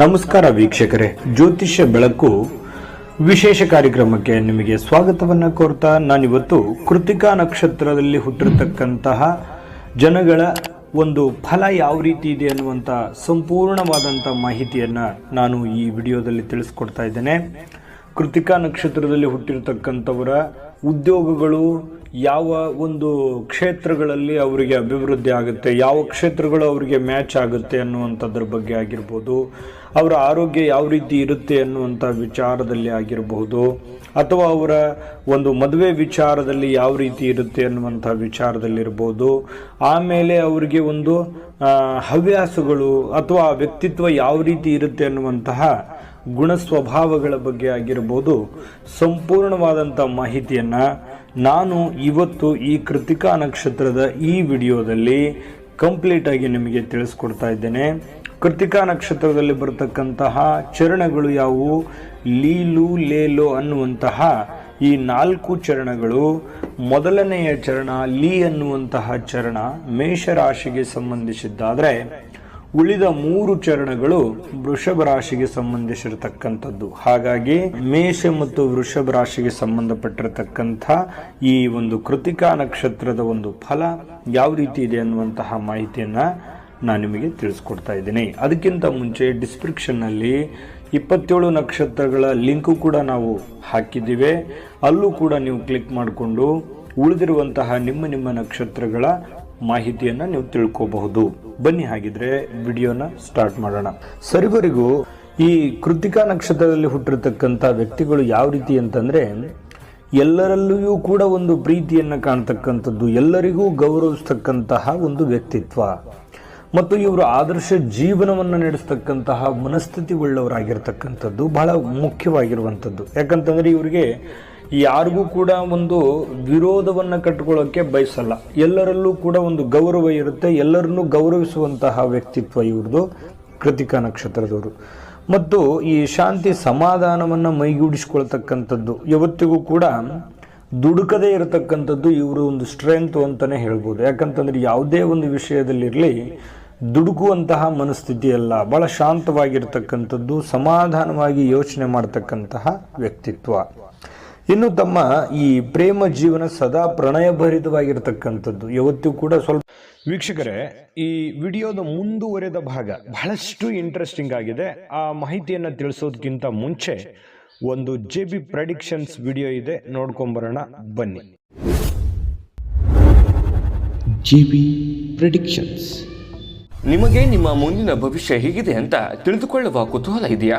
ನಮಸ್ಕಾರ ವೀಕ್ಷಕರೇ. ಜ್ಯೋತಿಷ್ಯ ಬೆಳಕು ವಿಶೇಷ ಕಾರ್ಯಕ್ರಮಕ್ಕೆ ನಿಮಗೆ ಸ್ವಾಗತವನ್ನ ಕೋರ್ತಾ ನಾನಿವತ್ತು ಕೃತಿಕಾ ನಕ್ಷತ್ರದಲ್ಲಿ ಹುಟ್ಟಿರತಕ್ಕಂತಹ ಜನಗಳ ಒಂದು ಫಲ ಯಾವ ರೀತಿ ಇದೆ ಅನ್ನುವಂಥ ಸಂಪೂರ್ಣವಾದಂಥ ಮಾಹಿತಿಯನ್ನು ನಾನು ಈ ವಿಡಿಯೋದಲ್ಲಿ ತಿಳಿಸ್ಕೊಡ್ತಾ ಇದ್ದೇನೆ. ಕೃತಿಕಾ ನಕ್ಷತ್ರದಲ್ಲಿ ಹುಟ್ಟಿರತಕ್ಕಂಥವರ ಉದ್ಯೋಗಗಳು ಯಾವ ಒಂದು ಕ್ಷೇತ್ರಗಳಲ್ಲಿ ಅವರಿಗೆ ಅಭಿವೃದ್ಧಿ ಆಗುತ್ತೆ, ಯಾವ ಕ್ಷೇತ್ರಗಳು ಅವರಿಗೆ ಮ್ಯಾಚ್ ಆಗುತ್ತೆ ಅನ್ನುವಂಥದ್ರ ಬಗ್ಗೆ ಆಗಿರ್ಬೋದು, ಅವರ ಆರೋಗ್ಯ ಯಾವ ರೀತಿ ಇರುತ್ತೆ ಅನ್ನುವಂಥ ವಿಚಾರದಲ್ಲಿ ಆಗಿರಬಹುದು ಅಥವಾ ಅವರ ಒಂದು ಮದುವೆ ವಿಚಾರದಲ್ಲಿ ಯಾವ ರೀತಿ ಇರುತ್ತೆ ಅನ್ನುವಂಥ ವಿಚಾರದಲ್ಲಿರ್ಬೋದು, ಆಮೇಲೆ ಅವರಿಗೆ ಒಂದು ಹವ್ಯಾಸಗಳು ಅಥವಾ ವ್ಯಕ್ತಿತ್ವ ಯಾವ ರೀತಿ ಇರುತ್ತೆ ಅನ್ನುವಂತಹ ಗುಣ ಸ್ವಭಾವಗಳ ಬಗ್ಗೆ ಆಗಿರ್ಬೋದು, ಸಂಪೂರ್ಣವಾದಂಥ ಮಾಹಿತಿಯನ್ನು ನಾನು ಇವತ್ತು ಈ ಕೃತಿಕಾ ನಕ್ಷತ್ರದ ಈ ವಿಡಿಯೋದಲ್ಲಿ ಕಂಪ್ಲೀಟ್ ಆಗಿ ನಿಮಗೆ ತಿಳಿಸ್ಕೊಡ್ತಾ ಇದ್ದೇನೆ. ಕೃತಿಕಾ ನಕ್ಷತ್ರದಲ್ಲಿ ಬರತಕ್ಕಂತಹ ಚರಣಗಳು ಯಾವುವು? ಲೀಲು, ಲೇಲು ಅನ್ನುವಂತಹ ಈ ನಾಲ್ಕು ಚರಣಗಳು. ಮೊದಲನೆಯ ಚರಣ ಲೀ ಅನ್ನುವಂತಹ ಚರಣ ಮೇಷರಾಶಿಗೆ ಸಂಬಂಧಿಸಿದ್ದಾದರೆ ಉಳಿದ ಮೂರು ಚರಣಗಳು ವೃಷಭ ರಾಶಿಗೆ ಸಂಬಂಧಿಸಿರತಕ್ಕಂಥದ್ದು. ಹಾಗಾಗಿ ಮೇಷ ಮತ್ತು ವೃಷಭ ರಾಶಿಗೆ ಸಂಬಂಧಪಟ್ಟಿರತಕ್ಕಂಥ ಈ ಒಂದು ಕೃತಿಕಾ ನಕ್ಷತ್ರದ ಒಂದು ಫಲ ಯಾವ ರೀತಿ ಇದೆ ಅನ್ನುವಂತಹ ಮಾಹಿತಿಯನ್ನ ನಾನು ನಿಮಗೆ ತಿಳಿಸ್ಕೊಡ್ತಾ ಇದ್ದೀನಿ. ಅದಕ್ಕಿಂತ ಮುಂಚೆ ಡಿಸ್ಕ್ರಿಪ್ಷನ್ನಲ್ಲಿ ಇಪ್ಪತ್ತೇಳು ನಕ್ಷತ್ರಗಳ ಲಿಂಕು ಕೂಡ ನಾವು ಹಾಕಿದ್ದೀವಿ. ಅಲ್ಲೂ ಕೂಡ ನೀವು ಕ್ಲಿಕ್ ಮಾಡಿಕೊಂಡು ಉಳಿದಿರುವಂತಹ ನಿಮ್ಮ ನಿಮ್ಮ ನಕ್ಷತ್ರಗಳ ಮಾಹಿತಿಯನ್ನು ನೀವು ತಿಳ್ಕೋಬಹುದು. ಬನ್ನಿ ಹಾಗಿದ್ರೆ ವಿಡಿಯೋನ ಸ್ಟಾರ್ಟ್ ಮಾಡೋಣ. ಸರಿವರೆಗೂ ಈ ಕೃತಿಕಾ ನಕ್ಷತ್ರದಲ್ಲಿ ಹುಟ್ಟಿರ್ತಕ್ಕಂಥ ವ್ಯಕ್ತಿಗಳು ಯಾವ ರೀತಿ ಅಂತಂದ್ರೆ, ಎಲ್ಲರಲ್ಲಿಯೂ ಕೂಡ ಒಂದು ಪ್ರೀತಿಯನ್ನು ಕಾಣ್ತಕ್ಕಂಥದ್ದು, ಎಲ್ಲರಿಗೂ ಗೌರವಿಸ್ತಕ್ಕಂತಹ ಒಂದು ವ್ಯಕ್ತಿತ್ವ. ಮತ್ತು ಇವರು ಆದರ್ಶ ಜೀವನವನ್ನು ನಡೆಸ್ತಕ್ಕಂತಹ ಮನಸ್ಥಿತಿ ಉಳ್ಳವರಾಗಿರ್ತಕ್ಕಂಥದ್ದು ಬಹಳ ಮುಖ್ಯವಾಗಿರುವಂಥದ್ದು. ಯಾಕಂತಂದ್ರೆ ಇವರಿಗೆ ಯಾರಿಗೂ ಕೂಡ ಒಂದು ವಿರೋಧವನ್ನು ಕಟ್ಕೊಳ್ಳೋಕೆ ಬಯಸಲ್ಲ. ಎಲ್ಲರಲ್ಲೂ ಕೂಡ ಒಂದು ಗೌರವ ಇರುತ್ತೆ. ಎಲ್ಲರನ್ನೂ ಗೌರವಿಸುವಂತಹ ವ್ಯಕ್ತಿತ್ವ ಇವ್ರದ್ದು ಕೃತಿಕಾ ನಕ್ಷತ್ರದವರು. ಮತ್ತು ಈ ಶಾಂತಿ ಸಮಾಧಾನವನ್ನು ಮೈಗೂಡಿಸ್ಕೊಳ್ತಕ್ಕಂಥದ್ದು, ಯಾವತ್ತಿಗೂ ಕೂಡ ದುಡುಕದೇ ಇರತಕ್ಕಂಥದ್ದು ಇವರು ಒಂದು ಸ್ಟ್ರೆಂತ್ ಅಂತಾನೆ ಹೇಳ್ಬೋದು. ಯಾಕಂತಂದ್ರೆ ಯಾವುದೇ ಒಂದು ವಿಷಯದಲ್ಲಿರಲಿ ದುಡುಕುವಂತಹ ಮನಸ್ಥಿತಿ ಅಲ್ಲ. ಬಹಳ ಶಾಂತವಾಗಿರ್ತಕ್ಕಂಥದ್ದು, ಸಮಾಧಾನವಾಗಿ ಯೋಚನೆ ಮಾಡ್ತಕ್ಕಂತಹ ವ್ಯಕ್ತಿತ್ವ. ಇನ್ನು ತಮ್ಮ ಈ ಪ್ರೇಮ ಜೀವನ ಸದಾ ಪ್ರಣಯಭರಿತವಾಗಿರ್ತಕ್ಕಂಥದ್ದು. ಯಾವತ್ತೂ ಕೂಡ ಸ್ವಲ್ಪ ವೀಕ್ಷಕರೇ ಈ ವಿಡಿಯೋದ ಮುಂದುವರೆದ ಭಾಗ ಬಹಳಷ್ಟು ಇಂಟ್ರೆಸ್ಟಿಂಗ್ ಆಗಿದೆ. ಆ ಮಾಹಿತಿಯನ್ನು ತಿಳಿಸೋದಕ್ಕಿಂತ ಮುಂಚೆ ಒಂದು ಜೆ ಬಿ ಪ್ರೆಡಿಕ್ಷನ್ಸ್ ವಿಡಿಯೋ ಇದೆ. ನೋಡ್ಕೊಂಬರೋಣ ಬನ್ನಿ. ಜೆ ಬಿ ಪ್ರೆಡಿಕ್ಷನ್ಸ್ ನಿಮಗೆ ನಿಮ್ಮ ಮುಂದಿನ ಭವಿಷ್ಯ ಹೇಗಿದೆ ಅಂತ ತಿಳಿದುಕೊಳ್ಳುವ ಕುತೂಹಲ ಇದೆಯಾ?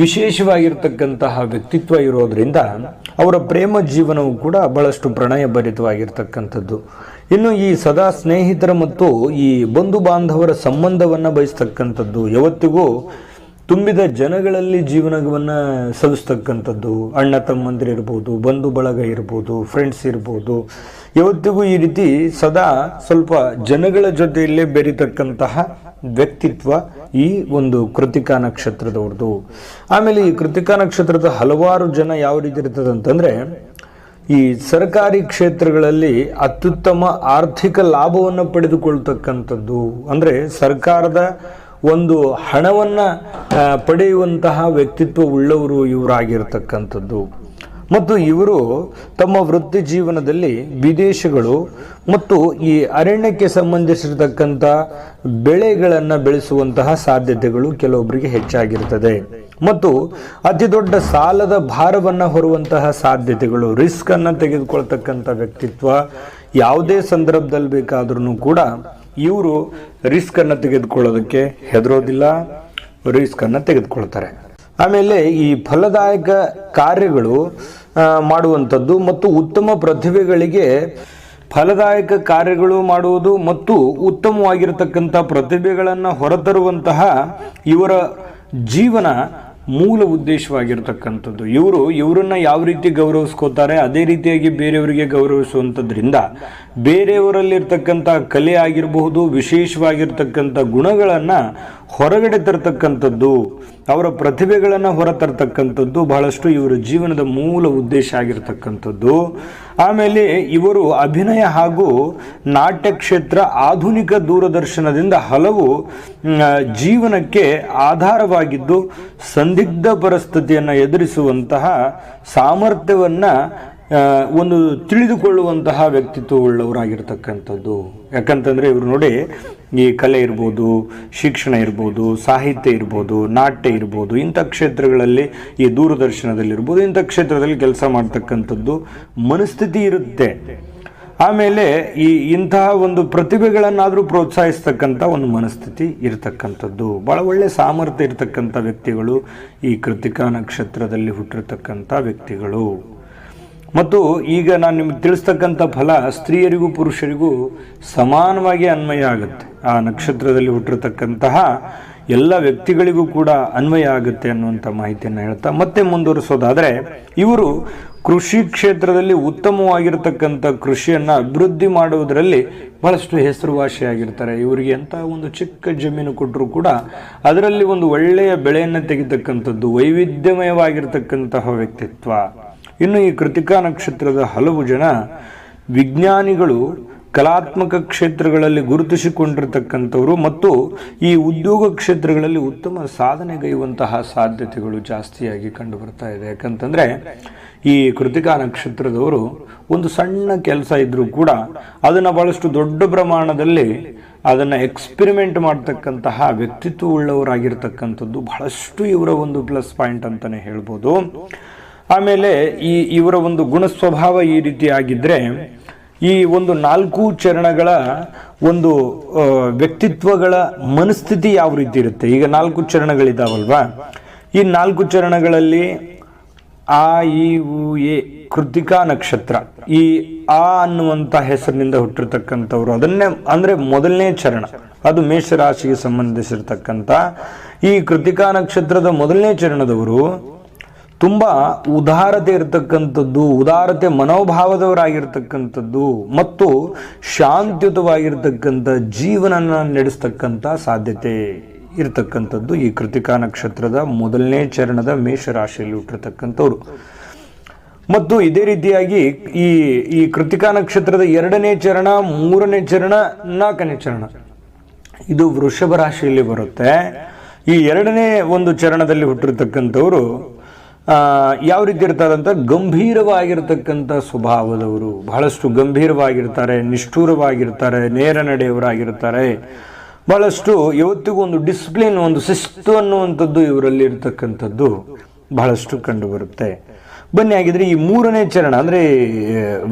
ವಿಶೇಷವಾಗಿರ್ತಕ್ಕಂತಹ ವ್ಯಕ್ತಿತ್ವ ಇರೋದರಿಂದ ಅವರ ಪ್ರೇಮ ಜೀವನವು ಕೂಡ ಬಹಳಷ್ಟು ಪ್ರಣಯಭರಿತವಾಗಿರ್ತಕ್ಕಂಥದ್ದು. ಇನ್ನು ಈ ಸದಾ ಸ್ನೇಹಿತರ ಮತ್ತು ಈ ಬಂಧು ಬಾಂಧವರ ಸಂಬಂಧವನ್ನು ಬಯಸ್ತಕ್ಕಂಥದ್ದು, ಯಾವತ್ತಿಗೂ ತುಂಬಿದ ಜನಗಳಲ್ಲಿ ಜೀವನವನ್ನು ಸಲ್ಲಿಸ್ತಕ್ಕಂಥದ್ದು ಅಣ್ಣ ತಮ್ಮಂದಿರು ಇರ್ಬೋದು ಬಂಧು ಬಳಗ ಇರ್ಬೋದು ಫ್ರೆಂಡ್ಸ್ ಇರ್ಬೋದು ಯಾವತ್ತಿಗೂ ಈ ರೀತಿ ಸದಾ ಸ್ವಲ್ಪ ಜನಗಳ ಜೊತೆಯಲ್ಲೇ ಬೆರೀತಕ್ಕಂತಹ ವ್ಯಕ್ತಿತ್ವ ಈ ಒಂದು ಕೃತಿಕಾ ನಕ್ಷತ್ರದವ್ರದ್ದು. ಆಮೇಲೆ ಈ ಕೃತಿಕಾ ನಕ್ಷತ್ರದ ಹಲವಾರು ಜನ ಯಾವ ರೀತಿ ಇರ್ತದೆ ಅಂತಂದ್ರೆ ಈ ಸರ್ಕಾರಿ ಕ್ಷೇತ್ರಗಳಲ್ಲಿ ಅತ್ಯುತ್ತಮ ಆರ್ಥಿಕ ಲಾಭವನ್ನು ಪಡೆದುಕೊಳ್ತಕ್ಕಂಥದ್ದು. ಅಂದ್ರೆ ಸರ್ಕಾರದ ಒಂದು ಹಣವನ್ನ ಪಡೆಯುವಂತಹ ವ್ಯಕ್ತಿತ್ವ ಉಳ್ಳವರು ಇವರಾಗಿರ್ತಕ್ಕಂಥದ್ದು. ಮತ್ತು ಇವರು ತಮ್ಮ ವೃತ್ತಿ ಜೀವನದಲ್ಲಿ ವಿದೇಶಗಳು ಮತ್ತು ಈ ಅರಣ್ಯಕ್ಕೆ ಸಂಬಂಧಿಸಿರತಕ್ಕಂಥ ಬೆಳೆಗಳನ್ನು ಬೆಳೆಸುವಂತಹ ಸಾಧ್ಯತೆಗಳು ಕೆಲವೊಬ್ಬರಿಗೆ ಹೆಚ್ಚಾಗಿರ್ತದೆ. ಮತ್ತು ಅತಿ ದೊಡ್ಡ ಸಾಲದ ಭಾರವನ್ನು ಹೊರುವಂತಹ ಸಾಧ್ಯತೆಗಳು, ರಿಸ್ಕ್ ಅನ್ನು ತೆಗೆದುಕೊಳ್ತಕ್ಕಂಥ ವ್ಯಕ್ತಿತ್ವ ಯಾವುದೇ ಸಂದರ್ಭದಲ್ಲಿ ಬೇಕಾದ್ರೂ ಕೂಡ ಇವರು ರಿಸ್ಕ್ ಅನ್ನು ತೆಗೆದುಕೊಳ್ಳೋದಕ್ಕೆ ಹೆದರೋದಿಲ್ಲ, ರಿಸ್ಕ್ ಅನ್ನು ತೆಗೆದುಕೊಳ್ತಾರೆ. ಆಮೇಲೆ ಈ ಫಲದಾಯಕ ಕಾರ್ಯಗಳು ಮಾಡುವಂಥದ್ದು ಮತ್ತು ಉತ್ತಮ ಪ್ರತಿಭೆಗಳಿಗೆ ಫಲದಾಯಕ ಕಾರ್ಯಗಳು ಮಾಡುವುದು ಮತ್ತು ಉತ್ತಮವಾಗಿರತಕ್ಕಂಥ ಪ್ರತಿಭೆಗಳನ್ನು ಹೊರತರುವಂತಹ ಇವರ ಜೀವನ ಮೂಲ ಉದ್ದೇಶವಾಗಿರ್ತಕ್ಕಂಥದ್ದು. ಇವರು, ಇವರನ್ನ ಯಾವ ರೀತಿ ಗೌರವಿಸ್ಕೋತಾರೆ, ಅದೇ ರೀತಿಯಾಗಿ ಬೇರೆಯವರಿಗೆ ಗೌರವಿಸುವಂಥದ್ರಿಂದ ಬೇರೆಯವರಲ್ಲಿರ್ತಕ್ಕಂಥ ಕಲೆ ಆಗಿರಬಹುದು, ವಿಶೇಷವಾಗಿರ್ತಕ್ಕಂಥ ಗುಣಗಳನ್ನು ಹೊರಗಡೆ ತರ್ತಕ್ಕಂಥದ್ದು, ಅವರ ಪ್ರತಿಭೆಗಳನ್ನು ಹೊರತರ್ತಕ್ಕಂಥದ್ದು ಬಹಳಷ್ಟು ಇವರ ಜೀವನದ ಮೂಲ ಉದ್ದೇಶ ಆಗಿರ್ತಕ್ಕಂಥದ್ದು. ಆಮೇಲೆ ಇವರು ಅಭಿನಯ ಹಾಗೂ ನಾಟ್ಯ ಕ್ಷೇತ್ರ ಆಧುನಿಕ ದೂರದರ್ಶನದಿಂದ ಹಲವು ಜೀವನಕ್ಕೆ ಆಧಾರವಾಗಿದ್ದು ಸಂದಿಗ್ಧ ಪರಿಸ್ಥಿತಿಯನ್ನು ಎದುರಿಸುವಂತಹ ಸಾಮರ್ಥ್ಯವನ್ನು ಒಂದು ತಿಳಿದುಕೊಳ್ಳುವಂತಹ ವ್ಯಕ್ತಿತ್ವವುಳ್ಳವರಾಗಿರ್ತಕ್ಕಂಥದ್ದು. ಯಾಕಂತಂದರೆ ಇವರು ನೋಡಿ, ಈ ಕಲೆ ಇರ್ಬೋದು, ಶಿಕ್ಷಣ ಇರ್ಬೋದು, ಸಾಹಿತ್ಯ ಇರ್ಬೋದು, ನಾಟ್ಯ ಇರ್ಬೋದು, ಇಂಥ ಕ್ಷೇತ್ರಗಳಲ್ಲಿ ಈ ದೂರದರ್ಶನದಲ್ಲಿರ್ಬೋದು, ಇಂಥ ಕ್ಷೇತ್ರದಲ್ಲಿ ಕೆಲಸ ಮಾಡ್ತಕ್ಕಂಥದ್ದು ಮನಸ್ಥಿತಿ ಇರುತ್ತೆ. ಆಮೇಲೆ ಈ ಇಂತಹ ಒಂದು ಪ್ರತಿಭೆಗಳನ್ನಾದರೂ ಪ್ರೋತ್ಸಾಹಿಸ್ತಕ್ಕಂಥ ಒಂದು ಮನಸ್ಥಿತಿ ಇರತಕ್ಕಂಥದ್ದು. ಭಾಳ ಒಳ್ಳೆಯ ಸಾಮರ್ಥ್ಯ ಇರತಕ್ಕಂಥ ವ್ಯಕ್ತಿಗಳು ಈ ಕೃತಿಕಾ ನಕ್ಷತ್ರದಲ್ಲಿ ಹುಟ್ಟಿರ್ತಕ್ಕಂಥ ವ್ಯಕ್ತಿಗಳು. ಮತ್ತು ಈಗ ನಾನು ನಿಮಗೆ ತಿಳಿಸ್ತಕ್ಕಂಥ ಫಲ ಸ್ತ್ರೀಯರಿಗೂ ಪುರುಷರಿಗೂ ಸಮಾನವಾಗಿ ಅನ್ವಯ ಆಗುತ್ತೆ. ಆ ನಕ್ಷತ್ರದಲ್ಲಿ ಹುಟ್ಟಿರ್ತಕ್ಕಂತಹ ಎಲ್ಲ ವ್ಯಕ್ತಿಗಳಿಗೂ ಕೂಡ ಅನ್ವಯ ಆಗುತ್ತೆ ಅನ್ನುವಂಥ ಮಾಹಿತಿಯನ್ನು ಹೇಳ್ತಾ ಮತ್ತೆ ಮುಂದುವರಿಸೋದಾದರೆ, ಇವರು ಕೃಷಿ ಕ್ಷೇತ್ರದಲ್ಲಿ ಉತ್ತಮವಾಗಿರ್ತಕ್ಕಂಥ ಕೃಷಿಯನ್ನು ಅಭಿವೃದ್ಧಿ ಮಾಡುವುದರಲ್ಲಿ ಬಹಳಷ್ಟು ಹೆಸರುವಾಸಿಯಾಗಿರ್ತಾರೆ. ಇವರಿಗೆ ಎಂಥ ಒಂದು ಚಿಕ್ಕ ಜಮೀನು ಕೊಟ್ಟರು ಕೂಡ ಅದರಲ್ಲಿ ಒಂದು ಒಳ್ಳೆಯ ಬೆಳೆಯನ್ನು ತೆಗಿತಕ್ಕಂಥದ್ದು, ವೈವಿಧ್ಯಮಯವಾಗಿರ್ತಕ್ಕಂತಹ ವ್ಯಕ್ತಿತ್ವ. ಇನ್ನು ಈ ಕೃತಿಕಾ ನಕ್ಷತ್ರದ ಹಲವು ಜನ ವಿಜ್ಞಾನಿಗಳು ಕಲಾತ್ಮಕ ಕ್ಷೇತ್ರಗಳಲ್ಲಿ ಗುರುತಿಸಿಕೊಂಡಿರ್ತಕ್ಕಂಥವರು ಮತ್ತು ಈ ಉದ್ಯೋಗ ಕ್ಷೇತ್ರಗಳಲ್ಲಿ ಉತ್ತಮ ಸಾಧನೆಗೈಯುವಂತಹ ಸಾಧ್ಯತೆಗಳು ಜಾಸ್ತಿಯಾಗಿ ಕಂಡು ಬರ್ತಾ ಇದೆ. ಯಾಕಂತಂದರೆ ಈ ಕೃತಿಕಾ ನಕ್ಷತ್ರದವರು ಒಂದು ಸಣ್ಣ ಕೆಲಸ ಇದ್ದರೂ ಕೂಡ ಅದನ್ನು ಬಹಳಷ್ಟು ದೊಡ್ಡ ಪ್ರಮಾಣದಲ್ಲಿ ಅದನ್ನು ಎಕ್ಸ್ಪೆರಿಮೆಂಟ್ ಮಾಡ್ತಕ್ಕಂತಹ ವ್ಯಕ್ತಿತ್ವ ಉಳ್ಳವರಾಗಿರ್ತಕ್ಕಂಥದ್ದು ಬಹಳಷ್ಟು ಇವರ ಒಂದು ಪ್ಲಸ್ ಪಾಯಿಂಟ್ ಅಂತಲೇ ಹೇಳ್ಬೋದು. ಆಮೇಲೆ ಈ ಇವರ ಒಂದು ಗುಣ ಸ್ವಭಾವ ಈ ರೀತಿ ಆಗಿದ್ರೆ ಈ ಒಂದು ನಾಲ್ಕು ಚರಣಗಳ ಒಂದು ವ್ಯಕ್ತಿತ್ವಗಳ ಮನಸ್ಥಿತಿ ಯಾವ ರೀತಿ ಇರುತ್ತೆ? ಈಗ ನಾಲ್ಕು ಚರಣಗಳಿದಾವಲ್ವಾ? ಈ ನಾಲ್ಕು ಚರಣಗಳಲ್ಲಿ ಆ ಇ ಉ, ಎ ಕೃತಿಕಾ ನಕ್ಷತ್ರ, ಈ ಆ ಅನ್ನುವಂಥ ಹೆಸರಿನಿಂದ ಹುಟ್ಟಿರ್ತಕ್ಕಂಥವ್ರು. ಅದನ್ನೇ ಅಂದ್ರೆ ಮೊದಲನೇ ಚರಣ, ಅದು ಮೇಷರಾಶಿಗೆ ಸಂಬಂಧಿಸಿರ್ತಕ್ಕಂಥ ಈ ಕೃತಿಕಾ ನಕ್ಷತ್ರದ ಮೊದಲನೇ ಚರಣದವರು ತುಂಬಾ ಉದಾರತೆ ಇರತಕ್ಕಂಥದ್ದು, ಉದಾರತೆ ಮನೋಭಾವದವರಾಗಿರ್ತಕ್ಕಂಥದ್ದು ಮತ್ತು ಶಾಂತಿಯುತವಾಗಿರ್ತಕ್ಕಂಥ ಜೀವನ ನಡೆಸ್ತಕ್ಕಂಥ ಸಾಧ್ಯತೆ ಇರತಕ್ಕಂಥದ್ದು ಈ ಕೃತಿಕಾ ನಕ್ಷತ್ರದ ಮೊದಲನೇ ಚರಣದ ಮೇಷರಾಶಿಯಲ್ಲಿ ಹುಟ್ಟಿರ್ತಕ್ಕಂಥವ್ರು. ಮತ್ತು ಇದೇ ರೀತಿಯಾಗಿ ಈ ಈ ಕೃತಿಕಾ ನಕ್ಷತ್ರದ ಎರಡನೇ ಚರಣ, ಮೂರನೇ ಚರಣ, ನಾಲ್ಕನೇ ಚರಣ. ಇದು ವೃಷಭ ರಾಶಿಯಲ್ಲಿ ಬರುತ್ತೆ. ಈ ಎರಡನೇ ಒಂದು ಚರಣದಲ್ಲಿ ಹುಟ್ಟಿರ್ತಕ್ಕಂಥವ್ರು ಯಾವ ರೀತಿ ಇರ್ತಾರೆ ಅಂತ ಗಂಭೀರವಾಗಿರ್ತಕ್ಕಂಥ ಸ್ವಭಾವದವರು. ಬಹಳಷ್ಟು ಗಂಭೀರವಾಗಿರ್ತಾರೆ, ನಿಷ್ಠೂರವಾಗಿರ್ತಾರೆ, ನೇರ ನಡೆಯವರಾಗಿರ್ತಾರೆ. ಬಹಳಷ್ಟು ಇವತ್ತಿಗೂ ಒಂದು ಡಿಸಿಪ್ಲಿನ್, ಒಂದು ಶಿಸ್ತು ಅನ್ನುವಂಥದ್ದು ಇವರಲ್ಲಿ ಇರತಕ್ಕಂಥದ್ದು ಬಹಳಷ್ಟು ಕಂಡುಬರುತ್ತೆ. ಬನ್ನಿ ಆಗಿದ್ರೆ ಈ ಮೂರನೇ ಚರಣ, ಅಂದ್ರೆ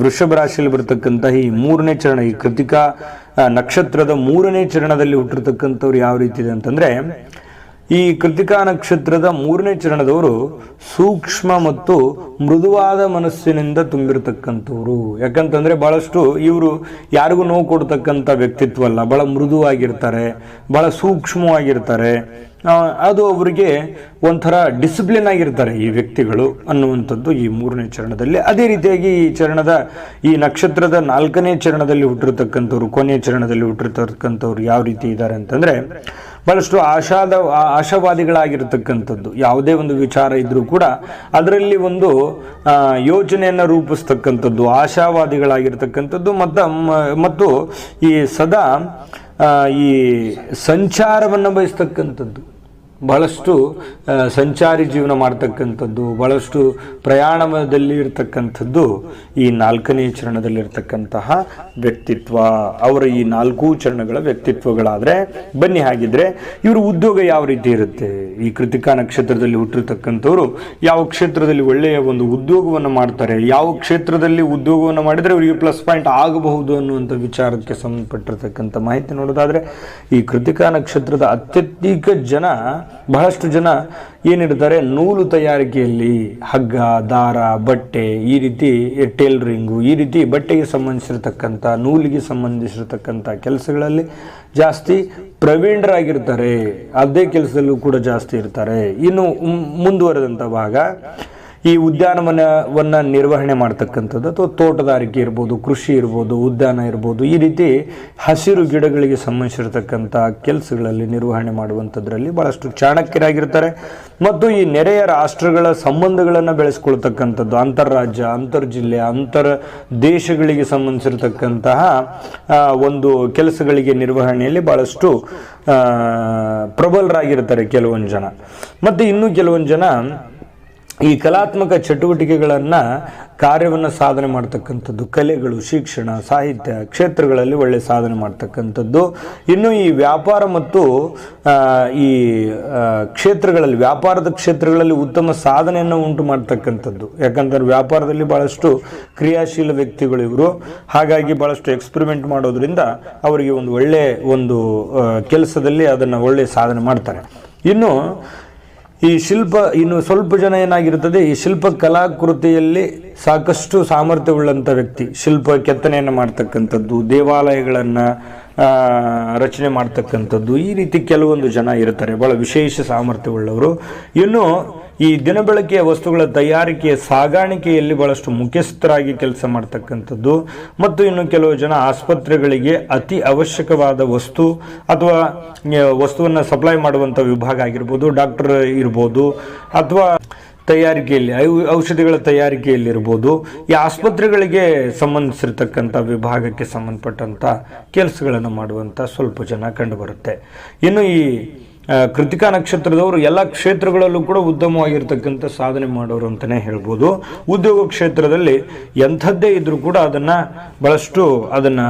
ವೃಷಭ ರಾಶಿಯಲ್ಲಿ ಬರ್ತಕ್ಕಂತಹ ಈ ಮೂರನೇ ಚರಣ, ಈ ಕೃತಿಕಾ ನಕ್ಷತ್ರದ ಮೂರನೇ ಚರಣದಲ್ಲಿ ಹುಟ್ಟಿರ್ತಕ್ಕಂಥವ್ರು ಯಾವ ರೀತಿ ಇದೆ ಅಂತಂದ್ರೆ ಈ ಕೃತಿಕಾ ನಕ್ಷತ್ರದ ಮೂರನೇ ಚರಣದವರು ಸೂಕ್ಷ್ಮ ಮತ್ತು ಮೃದುವಾದ ಮನಸ್ಸಿನಿಂದ ತುಂಬಿರತಕ್ಕಂಥವ್ರು. ಯಾಕಂತಂದ್ರೆ ಬಹಳಷ್ಟು ಇವರು ಯಾರಿಗೂ ನೋವು ಕೊಡ್ತಕ್ಕಂಥ ವ್ಯಕ್ತಿತ್ವ ಅಲ್ಲ ಬಹಳ ಮೃದುವಾಗಿರ್ತಾರೆ, ಬಹಳ ಸೂಕ್ಷ್ಮವಾಗಿರ್ತಾರೆ. ಅದು ಅವರಿಗೆ ಒಂಥರ ಡಿಸಿಪ್ಲಿನ್ ಆಗಿರ್ತಾರೆ ಈ ವ್ಯಕ್ತಿಗಳು ಅನ್ನುವಂಥದ್ದು ಈ ಮೂರನೇ ಚರಣದಲ್ಲಿ. ಅದೇ ರೀತಿಯಾಗಿ ಈ ಚರಣದ, ಈ ನಕ್ಷತ್ರದ ನಾಲ್ಕನೇ ಚರಣದಲ್ಲಿ ಹುಟ್ಟಿರ್ತಕ್ಕಂಥವ್ರು, ಕೊನೆಯ ಚರಣದಲ್ಲಿ ಹುಟ್ಟಿರ್ತಕ್ಕಂಥವ್ರು ಯಾವ ರೀತಿ ಇದ್ದಾರೆ ಅಂತಂದ್ರೆ ಬಹಳಷ್ಟು ಆಶಾದ ಆಶಾವಾದಿಗಳಾಗಿರ್ತಕ್ಕಂಥದ್ದು. ಯಾವುದೇ ಒಂದು ವಿಚಾರ ಇದ್ದರೂ ಕೂಡ ಅದರಲ್ಲಿ ಒಂದು ಯೋಜನೆಯನ್ನು ರೂಪಿಸ್ತಕ್ಕಂಥದ್ದು, ಆಶಾವಾದಿಗಳಾಗಿರ್ತಕ್ಕಂಥದ್ದು. ಮತ್ತು ಮತ್ತು ಈ ಸದಾ ಈ ಸಂಚಾರವನ್ನು ಬಯಸ್ತಕ್ಕಂಥದ್ದು. ಬಹಳಷ್ಟು ಆ, ಸಂಚಾರಿ ಜೀವನ ಮಾಡ್ತಕ್ಕಂಥದ್ದು ಭಾಳಷ್ಟು ಪ್ರಯಾಣದಲ್ಲಿ ಇರ್ತಕ್ಕಂಥದ್ದು ಈ ನಾಲ್ಕನೇ ಚರಣದಲ್ಲಿರ್ತಕ್ಕಂತಹ ವ್ಯಕ್ತಿತ್ವ. ಅವರ ಈ ನಾಲ್ಕು ಚರಣಗಳ ವ್ಯಕ್ತಿತ್ವಗಳಾದರೆ ಬನ್ನಿ ಹಾಗಿದ್ರೆ ಇವರು ಉದ್ಯೋಗ ಯಾವ ರೀತಿ ಇರುತ್ತೆ? ಈ ಕೃತಿಕಾ ನಕ್ಷತ್ರದಲ್ಲಿ ಹುಟ್ಟಿರ್ತಕ್ಕಂಥವ್ರು ಯಾವ ಕ್ಷೇತ್ರದಲ್ಲಿ ಒಳ್ಳೆಯ ಒಂದು ಉದ್ಯೋಗವನ್ನು ಮಾಡ್ತಾರೆ? ಯಾವ ಕ್ಷೇತ್ರದಲ್ಲಿ ಉದ್ಯೋಗವನ್ನು ಮಾಡಿದರೆ ಅವರಿಗೆ ಪ್ಲಸ್ ಪಾಯಿಂಟ್ ಆಗಬಹುದು ಅನ್ನುವಂಥ ವಿಚಾರಕ್ಕೆ ಸಂಬಂಧಪಟ್ಟಿರ್ತಕ್ಕಂಥ ಮಾಹಿತಿ ನೋಡೋದಾದರೆ ಈ ಕೃತಿಕಾ ನಕ್ಷತ್ರದ ಅತ್ಯಧಿಕ ಜನ ಬಹಳಷ್ಟು ಜನ ಏನಿರ್ತಾರೆ ನೂಲು ತಯಾರಿಕೆಯಲ್ಲಿ ಹಗ್ಗ, ದಾರ, ಬಟ್ಟೆ, ಈ ರೀತಿ ಟೇಲರಿಂಗು, ಈ ರೀತಿ ಬಟ್ಟೆಗೆ ಸಂಬಂಧಿಸಿರ್ತಕ್ಕಂಥ, ನೂಲಿಗೆ ಸಂಬಂಧಿಸಿರತಕ್ಕಂಥ ಕೆಲಸಗಳಲ್ಲಿ ಜಾಸ್ತಿ ಪ್ರವೀಣರಾಗಿರ್ತಾರೆ. ಅದೇ ಕೆಲಸದಲ್ಲೂ ಕೂಡ ಜಾಸ್ತಿ ಇರ್ತಾರೆ. ಇನ್ನು ಮುಂದುವರೆದಂಥ ಭಾಗ ಈ ಉದ್ಯಾನವನವನ್ನು ನಿರ್ವಹಣೆ ಮಾಡ್ತಕ್ಕಂಥದ್ದು ಅಥವಾ ತೋಟಗಾರಿಕೆ ಇರ್ಬೋದು, ಕೃಷಿ ಇರ್ಬೋದು, ಉದ್ಯಾನ ಇರ್ಬೋದು, ಈ ರೀತಿ ಹಸಿರು ಗಿಡಗಳಿಗೆ ಸಂಬಂಧಿಸಿರತಕ್ಕಂಥ ಕೆಲಸಗಳಲ್ಲಿ ನಿರ್ವಹಣೆ ಮಾಡುವಂಥದ್ರಲ್ಲಿ ಭಾಳಷ್ಟು ಚಾಣಕ್ಯರಾಗಿರ್ತಾರೆ. ಮತ್ತು ಈ ನೆರೆಯ ರಾಷ್ಟ್ರಗಳ ಸಂಬಂಧಗಳನ್ನು ಬೆಳೆಸ್ಕೊಳ್ತಕ್ಕಂಥದ್ದು ಅಂತಾರಾಜ್ಯ ಅಂತರ್ಜಿಲ್ಲೆ, ಅಂತರ ದೇಶಗಳಿಗೆ ಸಂಬಂಧಿಸಿರತಕ್ಕಂತಹ ಒಂದು ಕೆಲಸಗಳಿಗೆ ನಿರ್ವಹಣೆಯಲ್ಲಿ ಭಾಳಷ್ಟು ಪ್ರಬಲರಾಗಿರ್ತಾರೆ ಕೆಲವೊಂದು ಜನ. ಮತ್ತು ಇನ್ನೂ ಕೆಲವೊಂದು ಜನ ಈ ಕಲಾತ್ಮಕ ಚಟುವಟಿಕೆಗಳನ್ನು ಕಾರ್ಯವನ್ನು ಸಾಧನೆ ಮಾಡ್ತಕ್ಕಂಥದ್ದು, ಕಲೆಗಳು, ಶಿಕ್ಷಣ, ಸಾಹಿತ್ಯ ಕ್ಷೇತ್ರಗಳಲ್ಲಿ ಒಳ್ಳೆ ಸಾಧನೆ ಮಾಡ್ತಕ್ಕಂಥದ್ದು. ಇನ್ನು ಈ ವ್ಯಾಪಾರ ಮತ್ತು ಈ ಕ್ಷೇತ್ರಗಳಲ್ಲಿ, ವ್ಯಾಪಾರದ ಕ್ಷೇತ್ರಗಳಲ್ಲಿ ಉತ್ತಮ ಸಾಧನೆಯನ್ನು ಉಂಟು ಮಾಡ್ತಕ್ಕಂಥದ್ದು. ಯಾಕಂದ್ರೆ ವ್ಯಾಪಾರದಲ್ಲಿ ಬಹಳಷ್ಟು ಕ್ರಿಯಾಶೀಲ ವ್ಯಕ್ತಿಗಳು ಇವರು. ಹಾಗಾಗಿ ಬಹಳಷ್ಟು ಎಕ್ಸ್ಪೆರಿಮೆಂಟ್ ಮಾಡೋದ್ರಿಂದ ಅವರಿಗೆ ಒಂದು ಒಳ್ಳೆ ಒಂದು ಕೆಲಸದಲ್ಲಿ ಅದನ್ನು ಒಳ್ಳೆ ಸಾಧನೆ ಮಾಡ್ತಾರೆ. ಇನ್ನು ಈ ಶಿಲ್ಪ ಇನ್ನು ಸ್ವಲ್ಪ ಜನ ಏನಾಗಿರುತ್ತದೆ, ಈ ಶಿಲ್ಪ ಕಲಾಕೃತಿಯಲ್ಲಿ ಸಾಕಷ್ಟು ಸಾಮರ್ಥ್ಯವುಳ್ಳಂಥ ವ್ಯಕ್ತಿ, ಶಿಲ್ಪ ಕೆತ್ತನೆಯನ್ನು ಮಾಡ್ತಕ್ಕಂಥದ್ದು, ದೇವಾಲಯಗಳನ್ನು ರಚನೆ ಮಾಡ್ತಕ್ಕಂಥದ್ದು. ಈ ರೀತಿ ಕೆಲವೊಂದು ಜನ ಇರ್ತಾರೆ. ಬಹಳ ವಿಶೇಷ ಸಾಮರ್ಥ್ಯವುಳ್ಳವರು. ಇನ್ನು ಈ ದಿನಬಳಕೆಯ ವಸ್ತುಗಳ ತಯಾರಿಕೆಯ ಸಾಗಾಣಿಕೆಯಲ್ಲಿ ಬಹಳಷ್ಟು ಮುಖ್ಯಸ್ಥರಾಗಿ ಕೆಲಸ ಮಾಡ್ತಕ್ಕಂಥದ್ದು. ಮತ್ತು ಇನ್ನು ಕೆಲವು ಜನ ಆಸ್ಪತ್ರೆಗಳಿಗೆ ಅತಿ ಅವಶ್ಯಕವಾದ ವಸ್ತು ಅಥವಾ ವಸ್ತುವನ್ನು ಸಪ್ಲೈ ಮಾಡುವಂಥ ವಿಭಾಗ ಆಗಿರ್ಬೋದು, ಡಾಕ್ಟರ್ ಇರ್ಬೋದು, ಅಥವಾ ತಯಾರಿಕೆಯಲ್ಲಿ ಔಷಧಿಗಳ ತಯಾರಿಕೆಯಲ್ಲಿರ್ಬೋದು, ಈ ಆಸ್ಪತ್ರೆಗಳಿಗೆ ಸಂಬಂಧಿಸಿರ್ತಕ್ಕಂಥ ವಿಭಾಗಕ್ಕೆ ಸಂಬಂಧಪಟ್ಟಂಥ ಕೆಲಸಗಳನ್ನು ಮಾಡುವಂಥ ಸ್ವಲ್ಪ ಜನ ಕಂಡುಬರುತ್ತೆ. ಇನ್ನು ಈ ಕೃತಿಕಾ ನಕ್ಷತ್ರದವರು ಎಲ್ಲ ಕ್ಷೇತ್ರಗಳಲ್ಲೂ ಕೂಡ ಉತ್ತಮವಾಗಿರ್ತಕ್ಕಂಥ ಸಾಧನೆ ಮಾಡೋರು ಅಂತಲೇ ಹೇಳ್ಬೋದು. ಉದ್ಯೋಗ ಕ್ಷೇತ್ರದಲ್ಲಿ ಎಂಥದ್ದೇ ಇದ್ದರೂ ಕೂಡ ಅದನ್ನು ಬಹಳಷ್ಟು ಅದನ್ನು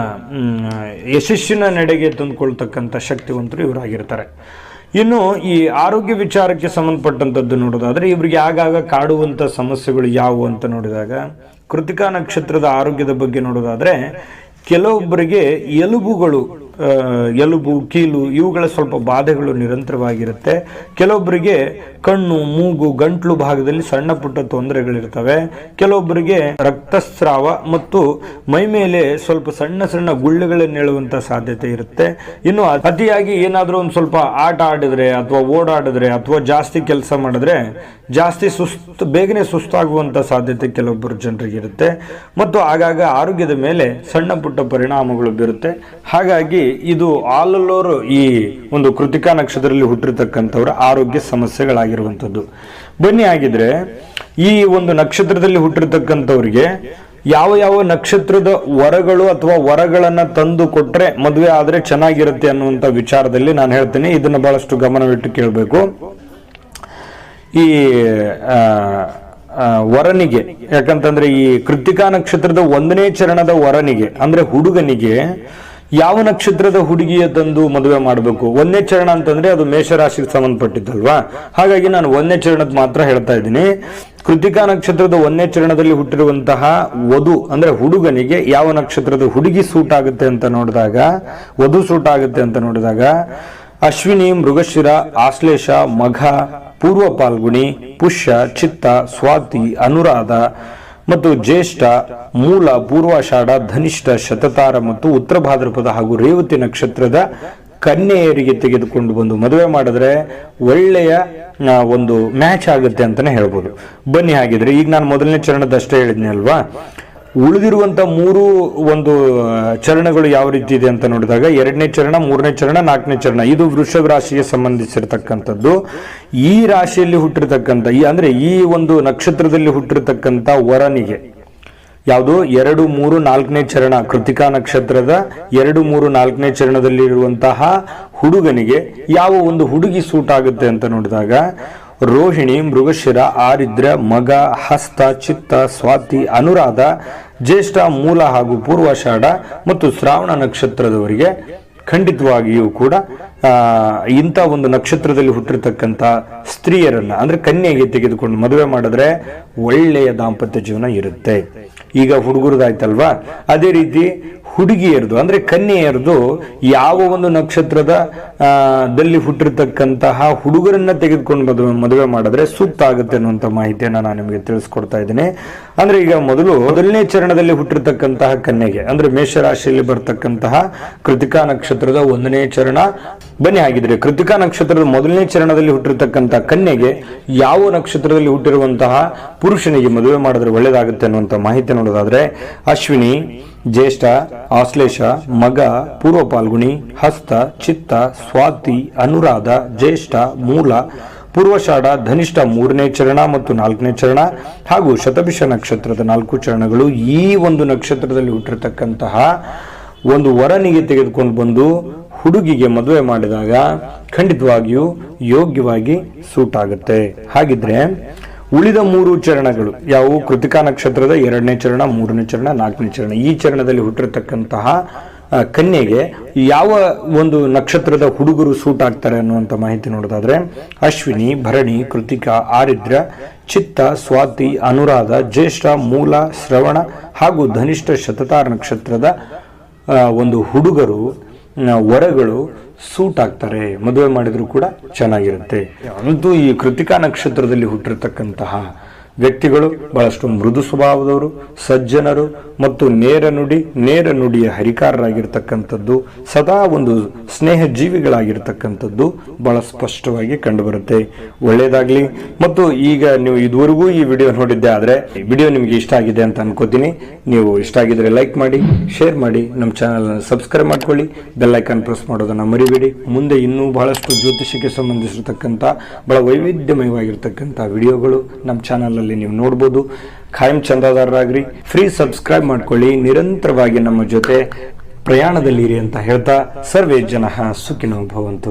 ಯಶಸ್ಸಿನ ನಡೆಗೆ ತಂದುಕೊಳ್ತಕ್ಕಂಥ ಶಕ್ತಿವಂತರು ಇವರಾಗಿರ್ತಾರೆ. ಇನ್ನು ಈ ಆರೋಗ್ಯ ವಿಚಾರಕ್ಕೆ ಸಂಬಂಧಪಟ್ಟಂಥದ್ದು ನೋಡೋದಾದ್ರೆ ಇವರಿಗೆ ಆಗಾಗ ಕಾಡುವಂಥ ಸಮಸ್ಯೆಗಳು ಯಾವುವು ಅಂತ ನೋಡಿದಾಗ, ಕೃತಿಕಾ ನಕ್ಷತ್ರದ ಆರೋಗ್ಯದ ಬಗ್ಗೆ ನೋಡೋದಾದ್ರೆ, ಕೆಲವೊಬ್ಬರಿಗೆ ಎಲುಬುಗಳು ಎಲುಬು, ಕೀಲು ಇವುಗಳ ಸ್ವಲ್ಪ ಬಾಧೆಗಳು ನಿರಂತರವಾಗಿರುತ್ತೆ. ಕೆಲವೊಬ್ಬರಿಗೆ ಕಣ್ಣು, ಮೂಗು, ಗಂಟ್ಲು ಭಾಗದಲ್ಲಿ ಸಣ್ಣ ಪುಟ್ಟ ತೊಂದರೆಗಳಿರ್ತವೆ. ಕೆಲವೊಬ್ಬರಿಗೆ ರಕ್ತಸ್ರಾವ ಮತ್ತು ಮೈ ಮೇಲೆ ಸ್ವಲ್ಪ ಸಣ್ಣ ಸಣ್ಣ ಗುಳ್ಳೆಗಳನ್ನು ಹೇಳುವಂತ ಸಾಧ್ಯತೆ ಇರುತ್ತೆ. ಇನ್ನು ಅತಿಯಾಗಿ ಏನಾದರೂ ಒಂದು ಸ್ವಲ್ಪ ಆಟ ಆಡಿದ್ರೆ ಅಥವಾ ಓಡಾಡಿದ್ರೆ ಅಥವಾ ಜಾಸ್ತಿ ಕೆಲಸ ಮಾಡಿದ್ರೆ ಜಾಸ್ತಿ ಸುಸ್ತು, ಬೇಗನೆ ಸುಸ್ತಾಗುವಂತ ಸಾಧ್ಯತೆ ಕೆಲವೊಬ್ಬರು ಜನರಿಗೆ ಇರುತ್ತೆ ಮತ್ತು ಆಗಾಗ ಆರೋಗ್ಯದ ಮೇಲೆ ಸಣ್ಣ ಪುಟ್ಟ ಪರಿಣಾಮಗಳು ಬೀರುತ್ತೆ. ಹಾಗಾಗಿ ಇದು ಆಲ್ ಓವರ್ ಈ ಒಂದು ಕೃತಿಕಾ ನಕ್ಷತ್ರದಲ್ಲಿ ಹುಟ್ಟಿರ್ತಕ್ಕಂಥವ್ರ ಆರೋಗ್ಯ ಸಮಸ್ಯೆಗಳಾಗಿರುವಂಥದ್ದು. ಬನ್ನಿ ಆಗಿದ್ರೆ ಈ ಒಂದು ನಕ್ಷತ್ರದಲ್ಲಿ ಹುಟ್ಟಿರ್ತಕ್ಕಂಥವ್ರಿಗೆ ಯಾವ ಯಾವ ನಕ್ಷತ್ರದ ವರಗಳು ಅಥವಾ ವರಗಳನ್ನ ತಂದು ಕೊಟ್ರೆ ಮದುವೆ ಆದ್ರೆ ಚೆನ್ನಾಗಿರುತ್ತೆ ಅನ್ನುವಂಥ ವಿಚಾರದಲ್ಲಿ ನಾನು ಹೇಳ್ತೇನೆ. ಇದನ್ನ ಬಹಳಷ್ಟು ಗಮನವಿಟ್ಟು ಕೇಳಬೇಕು. ಈ ವರನಿಗೆ, ಯಾಕಂತಂದ್ರೆ ಈ ಕೃತಿಕಾ ನಕ್ಷತ್ರದ ಒಂದನೇ ಚರಣದ ವರನಿಗೆ, ಅಂದ್ರೆ ಹುಡುಗನಿಗೆ ಯಾವ ನಕ್ಷತ್ರದ ಹುಡುಗಿಯ ತಂದು ಮದುವೆ ಮಾಡಬೇಕು? ಒಂದೇ ಚರಣ ಅಂತಂದ್ರೆ ಅದು ಮೇಷರಾಶಿಗೆ ಸಂಬಂಧಪಟ್ಟಿದ್ದಲ್ವಾ? ಹಾಗಾಗಿ ನಾನು ಒಂದೇ ಚರಣದ ಮಾತ್ರ ಹೇಳ್ತಾ ಇದ್ದೀನಿ. ಕೃತಿಕಾ ನಕ್ಷತ್ರದ ಒಂದೇ ಚರಣದಲ್ಲಿ ಹುಟ್ಟಿರುವಂತಹ ವಧು, ಅಂದ್ರೆ ಹುಡುಗನಿಗೆ ಯಾವ ನಕ್ಷತ್ರದ ಹುಡುಗಿ ಸೂಟ್ ಆಗುತ್ತೆ ಅಂತ ನೋಡಿದಾಗ, ವಧು ಸೂಟ್ ಆಗುತ್ತೆ ಅಂತ ನೋಡಿದಾಗ, ಅಶ್ವಿನಿ, ಮೃಗಶಿರ, ಆಶ್ಲೇಷ, ಮಘ, ಪೂರ್ವ ಪಾಲ್ಗುಣಿ, ಪುಷ್ಯ, ಚಿತ್ತ, ಸ್ವಾತಿ, ಅನುರಾಧ ಮತ್ತು ಜ್ಯೇಷ್ಠ, ಮೂಲ, ಪೂರ್ವಾಷಾಢ, ಧನಿಷ್ಠ, ಶತತಾರ ಮತ್ತು ಉತ್ತರ ಭಾದ್ರಪದ ಹಾಗೂ ರೇವತಿ ನಕ್ಷತ್ರದ ಕನ್ಯೆಯರಿಗೆ ತೆಗೆದುಕೊಂಡು ಬಂದು ಮದುವೆ ಮಾಡಿದ್ರೆ ಒಳ್ಳೆಯ ಒಂದು ಮ್ಯಾಚ್ ಆಗುತ್ತೆ ಅಂತಾನೆ ಹೇಳ್ಬೋದು. ಬನ್ನಿ ಹಾಗಿದ್ರೆ, ಈಗ ನಾನು ಮೊದಲನೇ ಚರಣದಷ್ಟೇ ಹೇಳಿದ್ನಿ ಅಲ್ವಾ ಉಳಿದಿರುವಂತ ಮೂರು ಒಂದು ಚರಣಗಳು ಯಾವ ರೀತಿ ಇದೆ ಅಂತ ನೋಡಿದಾಗ ಎರಡನೇ ಚರಣ, ಮೂರನೇ ಚರಣ, ನಾಲ್ಕನೇ ಚರಣ. ಇದು ವೃಷಭ ರಾಶಿಗೆ ಸಂಬಂಧಿಸಿರ್ತಕ್ಕಂಥದ್ದು. ಈ ರಾಶಿಯಲ್ಲಿ ಹುಟ್ಟಿರ್ತಕ್ಕಂಥ, ಈ ಅಂದ್ರೆ ಈ ಒಂದು ನಕ್ಷತ್ರದಲ್ಲಿ ಹುಟ್ಟಿರ್ತಕ್ಕಂಥ ವರನಿಗೆ ಯಾವುದು? ಎರಡು, ಮೂರು, ನಾಲ್ಕನೇ ಚರಣ, ಕೃತಿಕಾ ನಕ್ಷತ್ರದ ಎರಡು, ಮೂರು, ನಾಲ್ಕನೇ ಚರಣದಲ್ಲಿ ಇರುವಂತಹ ಹುಡುಗನಿಗೆ ಯಾವ ಒಂದು ಹುಡುಗಿ ಸೂಟ್ ಆಗುತ್ತೆ ಅಂತ ನೋಡಿದಾಗ ರೋಹಿಣಿ, ಮೃಗಶಿರ, ಆರಿದ್ರ, ಮಗ, ಹಸ್ತ, ಚಿತ್ತ, ಸ್ವಾತಿ, ಅನುರಾಧ, ಜ್ಯೇಷ್ಠ, ಮೂಲ ಹಾಗೂ ಪೂರ್ವಾಷಾಢ ಮತ್ತು ಶ್ರಾವಣ ನಕ್ಷತ್ರದವರಿಗೆ ಖಂಡಿತವಾಗಿಯೂ ಕೂಡ ಇಂಥ ಒಂದು ನಕ್ಷತ್ರದಲ್ಲಿ ಹುಟ್ಟಿರ್ತಕ್ಕಂಥ ಸ್ತ್ರೀಯರನ್ನ, ಅಂದ್ರೆ ಕನ್ಯೆಗೆ ತೆಗೆದುಕೊಂಡು ಮದುವೆ ಮಾಡಿದ್ರೆ ಒಳ್ಳೆಯ ದಾಂಪತ್ಯ ಜೀವನ ಇರುತ್ತೆ. ಈಗ ಹುಡುಗರದಾಯ್ತಲ್ವಾ? ಅದೇ ರೀತಿ ಹುಡುಗಿಯರದು ಅಂದ್ರೆ ಕನ್ಯೆಯರದು ಯಾವ ಒಂದು ನಕ್ಷತ್ರದ ದಲ್ಲಿ ಹುಟ್ಟಿರ್ತಕ್ಕಂತಹ ಹುಡುಗರನ್ನ ತೆಗೆದುಕೊಂಡು ಮದುವೆ ಮದುವೆ ಮಾಡಿದ್ರೆ ಸೂಕ್ತ ಆಗುತ್ತೆ ಅನ್ನುವಂಥ ಮಾಹಿತಿಯನ್ನ ನಾನು ನಿಮಗೆ ತಿಳಿಸ್ಕೊಡ್ತಾ ಇದ್ದೀನಿ. ಅಂದ್ರೆ ಈಗ ಮೊದಲು ಮೊದಲನೇ ಚರಣದಲ್ಲಿ ಹುಟ್ಟಿರ್ತಕ್ಕಂತಹ ಕನ್ಯೆಗೆ, ಅಂದ್ರೆ ಮೇಷರಾಶಿಯಲ್ಲಿ ಬರ್ತಕ್ಕಂತಹ ಕೃತಿಕಾ ನಕ್ಷತ್ರದ ಒಂದನೇ ಚರಣ ಬನ್ನಿ ಆಗಿದ್ರೆ ಕೃತಿಕಾ ನಕ್ಷತ್ರದ ಮೊದಲನೇ ಚರಣದಲ್ಲಿ ಹುಟ್ಟಿರ್ತಕ್ಕಂತಹ ಕನ್ಯೆಗೆ ಯಾವ ನಕ್ಷತ್ರದಲ್ಲಿ ಹುಟ್ಟಿರುವಂತಹ ಪುರುಷನಿಗೆ ಮದುವೆ ಮಾಡಿದ್ರೆ ಒಳ್ಳೆಯದಾಗುತ್ತೆ ಅನ್ನುವಂಥ ಮಾಹಿತಿ ನೋಡೋದಾದ್ರೆ ಅಶ್ವಿನಿ ಜ್ಯೇಷ್ಠ, ಆಶ್ಲೇಷ, ಮಗ ಪೂರ್ವ ಪಾಲ್ಗುಣಿ ಹಸ್ತ, ಚಿತ್ತ, ಸ್ವಾತಿ, ಅನುರಾಧ, ಜ್ಯೇಷ್ಠ, ಮೂಲ, ಪೂರ್ವಷಾಢ, ಧನಿಷ್ಠ ಮೂರನೇ ಚರಣ ಮತ್ತು ನಾಲ್ಕನೇ ಚರಣ ಹಾಗೂ ಶತಭಿಷ ನಕ್ಷತ್ರದ ನಾಲ್ಕು ಚರಣಗಳು ಈ ಒಂದು ನಕ್ಷತ್ರದಲ್ಲಿ ಹುಟ್ಟಿರ್ತಕ್ಕಂತಹ ಒಂದು ವರನಿಗೆ ತೆಗೆದುಕೊಂಡು ಬಂದು ಹುಡುಗಿಗೆ ಮದುವೆ ಮಾಡಿದಾಗ ಖಂಡಿತವಾಗಿಯೂ ಯೋಗ್ಯವಾಗಿ ಸೂಟ್ ಆಗುತ್ತೆ. ಹಾಗಿದ್ರೆ ಉಳಿದ ಮೂರು ಚರಣಗಳು ಯಾವುವು? ಕೃತಿಕಾ ನಕ್ಷತ್ರದ ಎರಡನೇ ಚರಣ, ಮೂರನೇ ಚರಣ, ನಾಲ್ಕನೇ ಚರಣ. ಈ ಚರಣದಲ್ಲಿ ಹುಟ್ಟಿರತಕ್ಕಂತಹ ಕನ್ಯೆಗೆ ಯಾವ ಒಂದು ನಕ್ಷತ್ರದ ಹುಡುಗರು ಸೂಟ್ ಆಗ್ತಾರೆ ಅನ್ನುವಂಥ ಮಾಹಿತಿ ನೋಡೋದಾದ್ರೆ, ಅಶ್ವಿನಿ, ಭರಣಿ, ಕೃತಿಕಾ, ಆರಿದ್ರ, ಚಿತ್ತ, ಸ್ವಾತಿ, ಅನುರಾಧ, ಜ್ಯೇಷ್ಠ, ಮೂಲ, ಶ್ರವಣ ಹಾಗೂ ಧನಿಷ್ಠ ಶತತಾರ ನಕ್ಷತ್ರದ ಒಂದು ಹುಡುಗರು ವರಗಳು ಸೂಟ್ ಆಗ್ತಾರೆ ಮದುವೆ ಮಾಡಿದ್ರು ಕೂಡ ಚೆನ್ನಾಗಿರುತ್ತೆ. ಅಂತೂ ಈ ಕೃತಿಕಾ ನಕ್ಷತ್ರದಲ್ಲಿ ಹುಟ್ಟಿರ್ತಕ್ಕಂತಹ ವ್ಯಕ್ತಿಗಳು ಬಹಳಷ್ಟು ಮೃದು ಸ್ವಭಾವದವರು, ಸಜ್ಜನರು ಮತ್ತು ನೇರ ನುಡಿ, ನೇರ ನುಡಿಯ ಹರಿಕಾರರಾಗಿರ್ತಕ್ಕಂಥದ್ದು, ಸದಾ ಒಂದು ಸ್ನೇಹ ಜೀವಿಗಳಾಗಿರ್ತಕ್ಕಂಥದ್ದು ಬಹಳ ಸ್ಪಷ್ಟವಾಗಿ ಕಂಡುಬರುತ್ತೆ. ಒಳ್ಳೆಯದಾಗ್ಲಿ. ಮತ್ತು ಈಗ ನೀವು ಇದುವರೆಗೂ ಈ ವಿಡಿಯೋ ನೋಡಿದ್ದೆ ಆದರೆ ವಿಡಿಯೋ ನಿಮಗೆ ಇಷ್ಟ ಆಗಿದೆ ಅಂತ ಅನ್ಕೋತೀನಿ. ನೀವು ಇಷ್ಟ ಆಗಿದ್ರೆ ಲೈಕ್ ಮಾಡಿ, ಶೇರ್ ಮಾಡಿ, ನಮ್ಮ ಚಾನಲ್ ಸಬ್ಸ್ಕ್ರೈಬ್ ಮಾಡ್ಕೊಳ್ಳಿ. ಬೆಲ್ ಐಕಾನ್ ಪ್ರೆಸ್ ಮಾಡೋದನ್ನ ಮರಿಬೇಡಿ. ಮುಂದೆ ಇನ್ನೂ ಬಹಳಷ್ಟು ಜ್ಯೋತಿಷಕ್ಕೆ ಸಂಬಂಧಿಸಿರ್ತಕ್ಕಂಥ ಬಹಳ ವೈವಿಧ್ಯಮಯವಾಗಿರ್ತಕ್ಕಂಥ ವಿಡಿಯೋಗಳು ನಮ್ಮ ಚಾನಲಲ್ಲಿ ನೀವು ನೋಡ್ಬೋದು. ಖಾಯಂ ಚಂದಾದಾರರಾಗ್ರಿ. ಫ್ರೀ ಸಬ್ಸ್ಕ್ರೈಬ್ ಮಾಡ್ಕೊಳ್ಳಿ. ನಿರಂತರವಾಗಿ ನಮ್ಮ ಜೊತೆ ಪ್ರಯಾಣದಲ್ಲಿರಿ ಅಂತ ಹೇಳ್ತಾ ಸರ್ವೇ ಜನ ಸುಖಿನೋ ಭವಂತು.